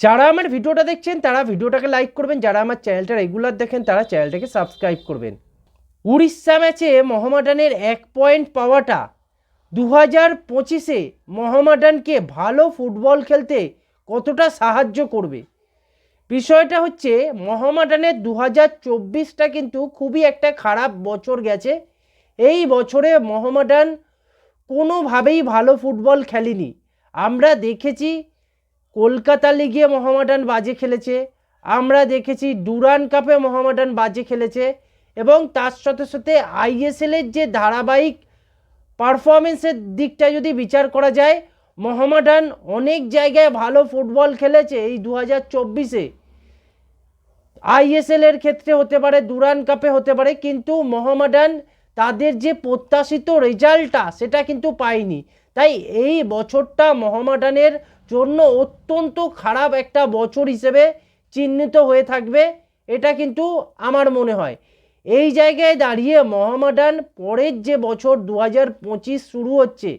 যারা আমার ভিডিওটা দেখছেন, তারা ভিডিওটাকে লাইক করবেন। যারা আমার চ্যানেলটা রেগুলার দেখেন, তারা চ্যানেলটাকে সাবস্ক্রাইব করবেন। উড়িষ্যা ম্যাচে মোহামেডানের এক পয়েন্ট পাওয়াটা দু হাজার পঁচিশে মোহামেডানকে ভালো ফুটবল খেলতে কতটা সাহায্য করবে? বিষয়টা হচ্ছে, মোহামেডানের দু হাজার চব্বিশটা কিন্তু খুবই একটা খারাপ বছর গেছে। এই বছরে মোহামেডান কোনোভাবেই ভালো ফুটবল খেলেনি। আমরা দেখেছি কলকাতা লিগে মোহামেডান বাজে খেলেছে। আমরা দেখেছি ডুরান কাপে মোহামেডান বাজে খেলেছে এবং তার সাথে সাথে আইএসএলের যে ধারাবাহিক পারফরমেন্সের দিকটা যদি বিচার করা যায়, মোহামেডান অনেক জায়গায় ভালো ফুটবল খেলেছে এই দু হাজার চব্বিশে আইএসএলের ক্ষেত্রে হতে পারে দুরান কাপে হতে পারে, কিন্তু মোহামেডান তাদের যে প্রত্যাশিত রেজাল্টটা সেটা কিন্তু পায়নি। তাই এই বছরটা মোহামেডানের জন্য অত্যন্ত খারাপ একটা বছর হিসেবে চিহ্নিত হয়ে থাকবে, এটা কিন্তু আমার মনে হয়। এই জায়গায় দাঁড়িয়ে মহামাডান পরের যে বছর দু হাজার পঁচিশ শুরু হচ্ছে,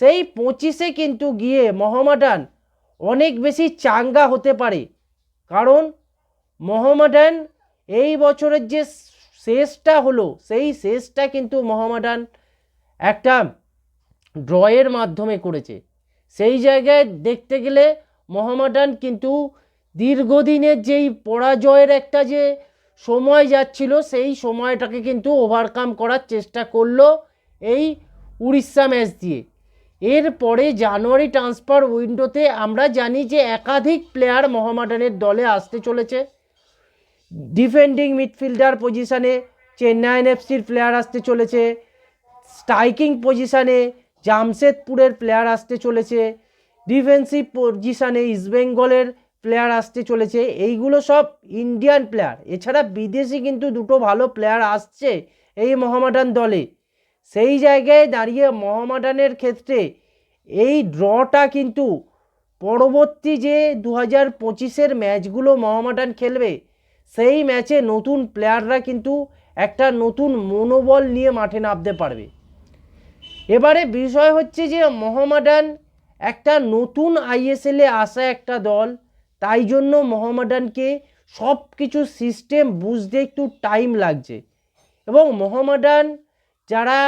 সেই পঁচিশে কিন্তু গিয়ে মোহামেডান অনেক বেশি চাঙ্গা হতে পারে। কারণ মহামাডান এই বছরের যে শেষটা হলো, সেই শেষটা কিন্তু মহামাডান একটা ড্রয়ের মাধ্যমে করেছে। সেই জায়গায় দেখতে গেলে মোহামেডান কিন্তু দীর্ঘদিনের যেই পরাজয়ের একটা যে সময় যাচ্ছিল, সেই সময়টাকে কিন্তু ওভারকাম করার চেষ্টা করল এই উড়িষ্যা ম্যাচ দিয়ে। এরপরে জানুয়ারি ট্রান্সফার উইন্ডোতে আমরা জানি যে একাধিক প্লেয়ার মোহামেডানের দলে আসতে চলেছে। ডিফেন্ডিং মিডফিল্ডার পজিশানে চেন্নাইন এফসির প্লেয়ার আসতে চলেছে। স্ট্রাইকিং পজিশানে জামশেদপুরের প্লেয়ার আসতে চলেছে ডিফেন্সিভ পজিশানে ইস্টবেঙ্গলের প্লেয়ার আসতে চলেছে, এইগুলো সব ইন্ডিয়ান প্লেয়ার এছাড়া বিদেশি কিন্তু দুটো ভালো প্লেয়ার আসছে এই মোহামেডান দলে। সেই জায়গায় দাঁড়িয়ে মোহামেডানের ক্ষেত্রে এই ড্রটা কিন্তু পরবর্তী যে দু হাজার পঁচিশের ম্যাচগুলো মোহামেডান খেলবে, সেই ম্যাচে নতুন প্লেয়াররা কিন্তু একটা নতুন মনোবল নিয়ে মাঠে নামতে পারবে। এবারে বিষয় হচ্ছে যে মোহামেডান একটা নতুন আইএসএলে আসা একটা দল, তাই জন্য মোহামেডানকে সব কিছু সিস্টেম বুঝতে একটু টাইম লাগছে। এবং মোহামেডান যারা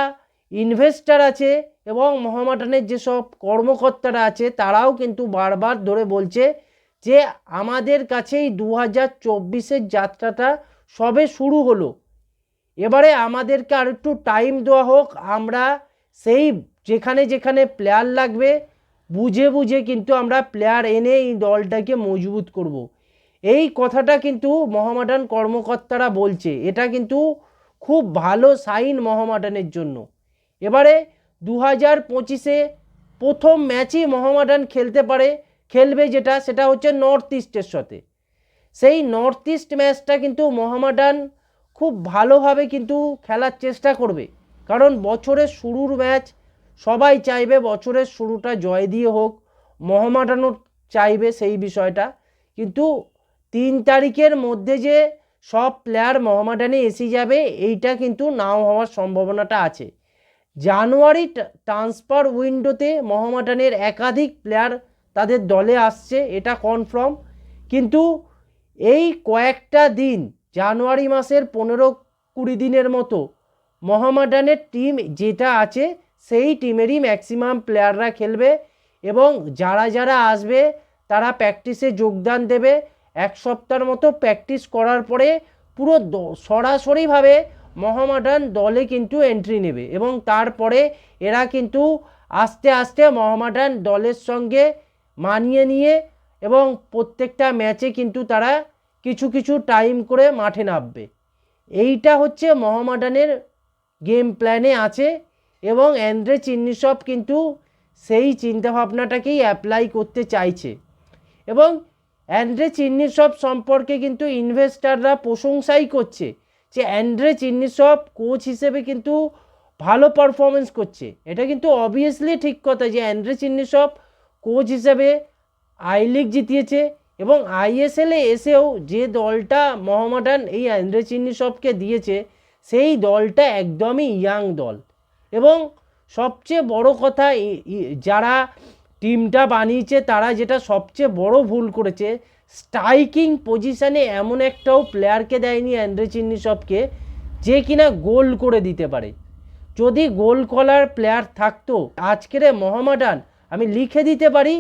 ইনভেস্টার আছে এবং মোহামেডানের যেসব কর্মকর্তারা আছে, তারাও কিন্তু বারবার ধরে বলছে যে আমাদের কাছেই দু হাজার চব্বিশের যাত্রাটা সবে শুরু হলো। এবারে আমাদেরকে আর একটু টাইম দেওয়া হোক, আমরা সেই যেখানে যেখানে প্লেয়ার লাগবে, বুঝে বুঝে কিন্তু আমরা প্লেয়ার এনে এই দলটাকে মজবুত করব। এই কথাটা কিন্তু মহামাডান কর্মকর্তারা বলছে। এটা কিন্তু খুব ভালো সাইন মোহামেডানের জন্য। এবারে দু হাজার পঁচিশে প্রথম ম্যাচই মহামাডান খেলতে পারে, খেলবে যেটা, সেটা হচ্ছে নর্থ ইস্টের সাথে। সেই নর্থ ইস্ট ম্যাচটা কিন্তু মহামাডান খুব ভালোভাবে কিন্তু খেলার চেষ্টা করবে। কারণ বছরের শুরুর ম্যাচ সবাই চাইবে বছরের শুরুটা জয় দিয়ে হোক মোহামেডানও চাইবে সেই বিষয়টা। কিন্তু তিন তারিখের মধ্যে যে সব প্লেয়ার মোহামেডানে এসে যাবে, এইটা কিন্তু নাও হওয়ার সম্ভাবনাটা আছে। জানুয়ারি ট্রান্সফার উইন্ডোতে মোহামেডানের একাধিক প্লেয়ার তাদের দলে আসছে, এটা কনফার্ম। কিন্তু এই কয়েকটা দিন, জানুয়ারি মাসের পনেরো কুড়ি দিনের মতো মোহামেডানের টিম যেটা আছে, সেই টিমেরই ম্যাক্সিমাম প্লেয়াররা খেলবে এবং যারা যারা আসবে, তারা প্র্যাকটিসে যোগদান দেবে। এক সপ্তাহের মতো প্র্যাকটিস করার পরে পুরো সরাসরিভাবে মোহামেডান দলে কিন্তু এন্ট্রি নেবে এবং তারপরে এরা কিন্তু আস্তে আস্তে মোহামেডান দলের সঙ্গে মানিয়ে নিয়ে এবং প্রত্যেকটা ম্যাচে কিন্তু তারা কিছু কিছু টাইম করে মাঠে নামবে। এইটা হচ্ছে মোহামেডানের গেম প্ল্যানে আছে এবং অ্যান্ড্রে চিন্নিসব কিন্তু সেই চিন্তাভাবনাটাকেই অ্যাপ্লাই করতে চাইছে। এবং অ্যান্ড্রে চিন্নিসব সম্পর্কে কিন্তু ইনভেস্টাররা প্রশংসাই করছে যে অ্যান্ড্রে চিন্নিসব কোচ হিসেবে কিন্তু ভালো পারফরমেন্স করছে। এটা কিন্তু অবভিয়াসলি ঠিক কথা যে অ্যান্ড্রে চিন্নিসব কোচ হিসেবে আই লিগ জিতিয়েছে এবং আইএসএলে এসেও যে দলটা মোহামেডান এই অ্যান্ড্রে চিন্নিসবকে দিয়েছে সেই দলটা একদমই ইয়াং দল। এবং সবচেয়ে বড় কথা যারা টিমটা বানিয়েছে, তারা যেটা সবচেয়ে বড় ভুল করেছে স্ট্রাইকিং পজিশনে এমন একটাও প্লেয়ারকে দেয়নি অ্যান্ড্রে চিন্নিসবকে যে কিনা গোল করে দিতে পারে। যদি গোল করার প্লেয়ার থাকতো, আজকের মোহামেডান, আমি লিখে দিতে পারি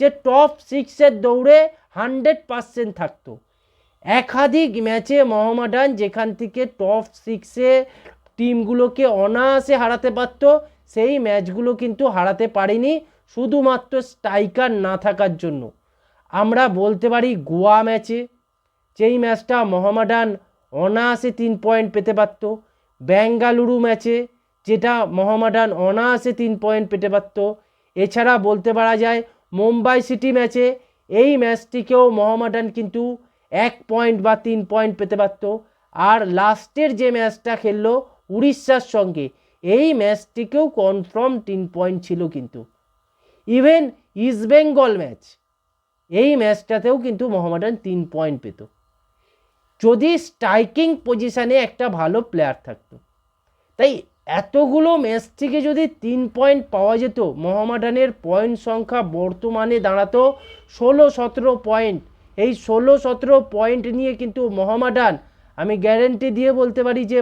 যে টপ সিক্সের দৌড়ে হান্ড্রেড পার্সেন্ট থাকতো। একাধিক ম্যাচে মোহামেডান যেখান থেকে টপ সিক্সে টিমগুলোকে অনায়াসে হারাতে পারত, সেই ম্যাচগুলো কিন্তু হারাতে পারেনি শুধুমাত্র স্ট্রাইকার না থাকার জন্য। আমরা বলতে পারি গোয়া ম্যাচে, যেই ম্যাচটা মোহামেডান অনায়াসে তিন পয়েন্ট পেতে পারত। বেঙ্গালুরু ম্যাচে, যেটা মোহামেডান অনায়াসে তিন পয়েন্ট পেতে পারত। এছাড়া বলতে পারা যায় মুম্বাই সিটি ম্যাচে, এই ম্যাচটিকেও মোহামেডান কিন্তু এক পয়েন্ট বা তিন পয়েন্ট পেতে পারত। আর লাস্টের যে ম্যাচটা খেললো উড়িষ্যার সঙ্গে, এই ম্যাচটিকেও কনফার্ম তিন পয়েন্ট ছিল কিন্তু। ইভেন ইস্টবেঙ্গল ম্যাচ এই ম্যাচটাতেও কিন্তু মোহামেডান তিন পয়েন্ট পেত। যদি স্ট্রাইকিং পজিশানে একটা ভালো প্লেয়ার থাকতো, তাই এতগুলো ম্যাচ থেকে যদি তিন পয়েন্ট পাওয়া যেত মোহামেডানের পয়েন্ট সংখ্যা বর্তমানে দাঁড়াতো ষোলো সতেরো পয়েন্ট এই ষোলো সতেরো পয়েন্ট নিয়ে কিন্তু মোহামেডান আমি গ্যারেন্টি দিয়ে বলতে পারি যে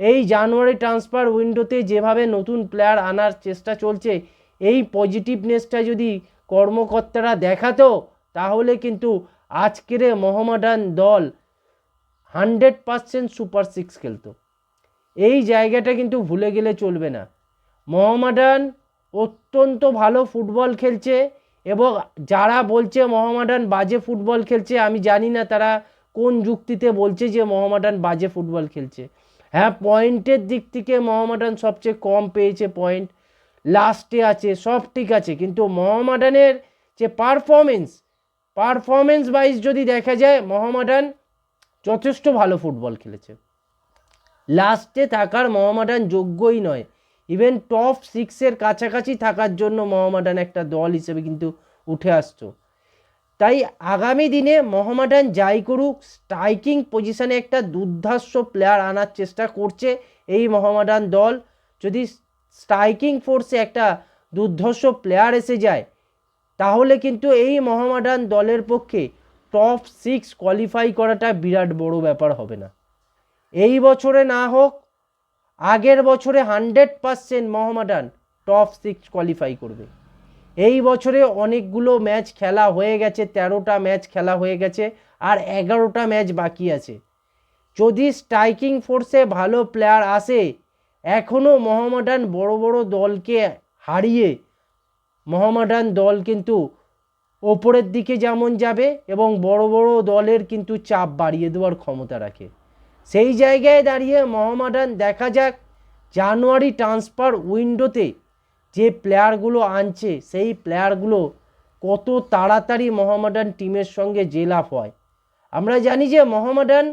এই জানুয়ারি ট্রান্সফার উইন্ডোতে যেভাবে নতুন প্লেয়ার আনার চেষ্টা চলছে, এই পজিটিভনেসটা যদি কর্মকর্তারা দেখাতো, তাহলে কিন্তু আজকের মোহামেডান দল হান্ড্রেড পারসেন্ট সুপার সিক্স খেলতো। এই জায়গাটা কিন্তু ভুলে গেলে চলবে না। মোহামেডান অত্যন্ত ভালো ফুটবল খেলছে এবং যারা বলছে মোহামেডান বাজে ফুটবল খেলছে, আমি জানি না তারা কোন যুক্তিতে বলছে যে মোহামেডান বাজে ফুটবল খেলছে। হ্যাঁ পয়েন্টের দিক থেকে মোহামেডান সবচেয়ে কম পেয়েছে পয়েন্ট। লাস্টে আছে, সব ঠিক আছে, কিন্তু মোহামেডানের যে পারফরমেন্স পারফরমেন্স ওয়াইজ যদি দেখা যায়, মোহামেডান যথেষ্ট ভালো ফুটবল খেলেছে। লাস্টে থাকার মোহামেডান যোগ্যই নয়। ইভেন টপ সিক্সের কাছাকাছি থাকার জন্য মোহামেডান একটা দল হিসেবে কিন্তু উঠে আসতো। তাই আগামী দিনে মোহামেডান যাই করুক স্ট্রাইকিং পজিশনে একটা দুর্ধর্ষ প্লেয়ার আনার চেষ্টা করছে এই মোহামেডান দল। যদি স্ট্রাইকিং ফোর্সে একটা দুর্ধর্ষ প্লেয়ার এসে যায়, তাহলে কিন্তু এই মোহামেডান দলের পক্ষে টপ সিক্স কোয়ালিফাই করাটা বিরাট বড় ব্যাপার হবে না। এই বছরে না হোক আগের বছরে hundred percent Mohammedan top six qualify করবে। এই বছরে অনেকগুলো ম্যাচ খেলা হয়ে গেছে, তেরোটা ম্যাচ খেলা হয়ে গেছে আর এগারোটা ম্যাচ বাকি আছে। যদি স্ট্রাইকিং ফোর্সে ভালো প্লেয়ার আসে এখনও মোহামেডান বড় বড় দলকে হারিয়ে মোহামেডান দল কিন্তু ওপরের দিকে যেমন যাবে এবং বড় বড় দলের কিন্তু চাপ বাড়িয়ে দেওয়ার ক্ষমতা রাখে। সেই জায়গায় দাঁড়িয়ে মোহামেডান দেখা যাক। জানুয়ারি ট্রান্সফার উইন্ডোতে যে প্লেয়ারগুলো আনছে, সেই প্লেয়ারগুলো কত তাড়াতাড়ি মোহামেডান টিমের সঙ্গে জেলাপ হয়। আমরা জানি যে মোহামেডান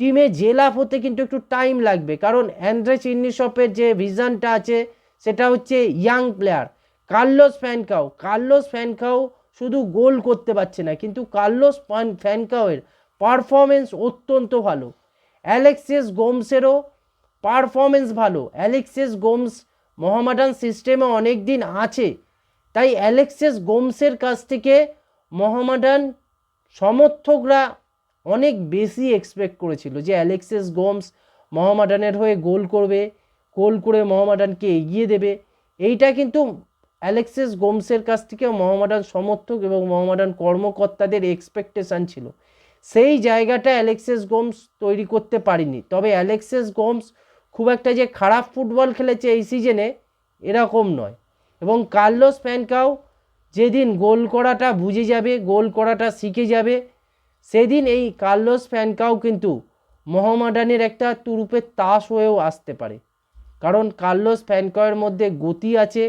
টিমে জেলাপ হতে কিন্তু একটু টাইম লাগবে, কারণ অ্যান্ড্রে চিন্নিসপের যে ভিশনটা আছে, সেটা হচ্ছে young player Carlos Franco Carlos Franco শুধু গোল করতে পারছে না, কিন্তু কার্লোস ফ্যানকাওয়ের পারফরমেন্স অত্যন্ত ভালো। অ্যালেক্সিস গোমসেরও পারফরমেন্স ভালো। অ্যালেক্সিস গোমস মোহামেডান সিস্টেমে অনেক দিন আছে। তাই অ্যালেক্সিস গোমসের কাছ থেকে মোহামেডান সমর্থকরা অনেক বেশি এক্সপেক্ট করেছিল যে অ্যালেক্সিস গোমস মোহামেডানের হয়ে গোল করবে, গোল করে মোহামেডানকে এগিয়ে দেবে। এইটা কিন্তু অ্যালেক্সিস গোমসের কাছ থেকে মোহামেডান সমর্থক এবং মোহামেডান কর্মকর্তাদের এক্সপেকটেশান ছিল। সেই জায়গাটা অ্যালেক্সিস গোমস তৈরি করতে পারেনি। তবে অ্যালেক্সিস গোমস খুব একটা যে খারাপ ফুটবল খেলেছে এই সিজনে এরকম নয়। এবং কার্লোস ফ্যানকাও যেদিন গোল করাটা বুঝে যাবে, গোল করাটা শিখে যাবে, সেদিন এই কার্লোস ফ্যানকাও কিন্তু মোহামেডানের একটা তুরুপের তাস হয়েও আসতে পারে। কারণ কার্লোস ফ্যানকাওয়ের মধ্যে গতি আছে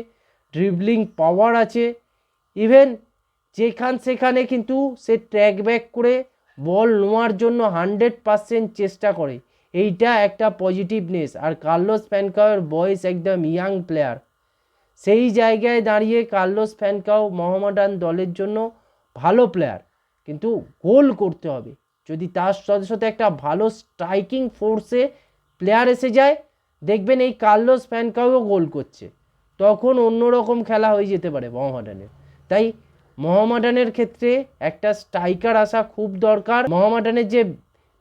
ড্রিবলিং পাওয়ার আছে ইভেন যেখান সেখানে কিন্তু সে ট্র্যাক ব্যাক করে বল নোয়ার জন্য হান্ড্রেড পারসেন্ট চেষ্টা করে। এইটা একটা পজিটিভনেস। আর কার্লোস ফ্যানকাওয়ের বয়স একদম ইয়াং প্লেয়ার। সেই জায়গায় দাঁড়িয়ে কার্লোস ফ্যানকাও মোহামেডান দলের জন্য ভালো প্লেয়ার। কিন্তু গোল করতে হবে। যদি তার সাথে সাথে একটা ভালো স্ট্রাইকিং ফোর্সে প্লেয়ার এসে যায়, দেখবেন এই কার্লোস ফ্যানকাও গোল করছে। তখন অন্যরকম খেলা হয়ে যেতে পারে মোহামেডানের। তাই মোহামেডানের ক্ষেত্রে একটা স্ট্রাইকার আসা খুব দরকার। মোহামেডানের যে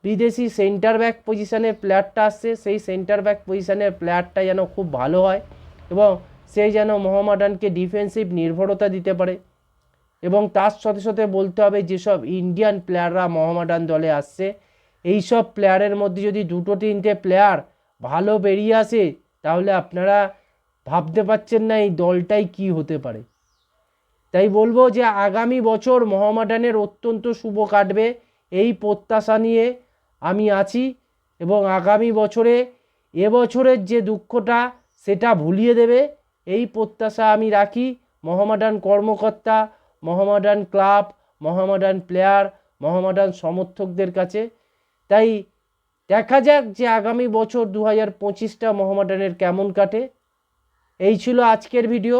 বিদেশি সেন্টার ব্যাক পজিশনের প্লেয়ারটা আসছে, সেই সেন্টার ব্যাক পজিশনের প্লেয়ারটা যেন খুব ভালো হয় এবং সে যেন মোহামেডানকে ডিফেন্সিভ নির্ভরতা দিতে পারে। এবং তার সাথে সাথে বলতে হবে যেসব ইন্ডিয়ান প্লেয়াররা মোহামেডান দলে আসছে এই সব প্লেয়ারের মধ্যে যদি দুটো তিনটে প্লেয়ার ভালো বেরিয়ে আসে, তাহলে আপনারা ভাবতে পারছেন না এই দলটাই কি হতে পারে। তাই বলব যে আগামী বছর মহামাডানের অত্যন্ত শুভ কাটবে। এই প্রত্যাশা নিয়ে আমি আছি এবং আগামী বছরে এবছরের যে দুঃখটা সেটা ভুলিয়ে দেবে, এই প্রত্যাশা আমি রাখি। মহামাডান কর্মকর্তা, মহামাডান ক্লাব, মহামাডান প্লেয়ার, মহামাডান সমর্থকদের কাছে। তাই দেখা যাক যে আগামী বছর দু হাজার পঁচিশটা মহামাডানের কেমন কাটে। এই ছিল আজকের ভিডিও।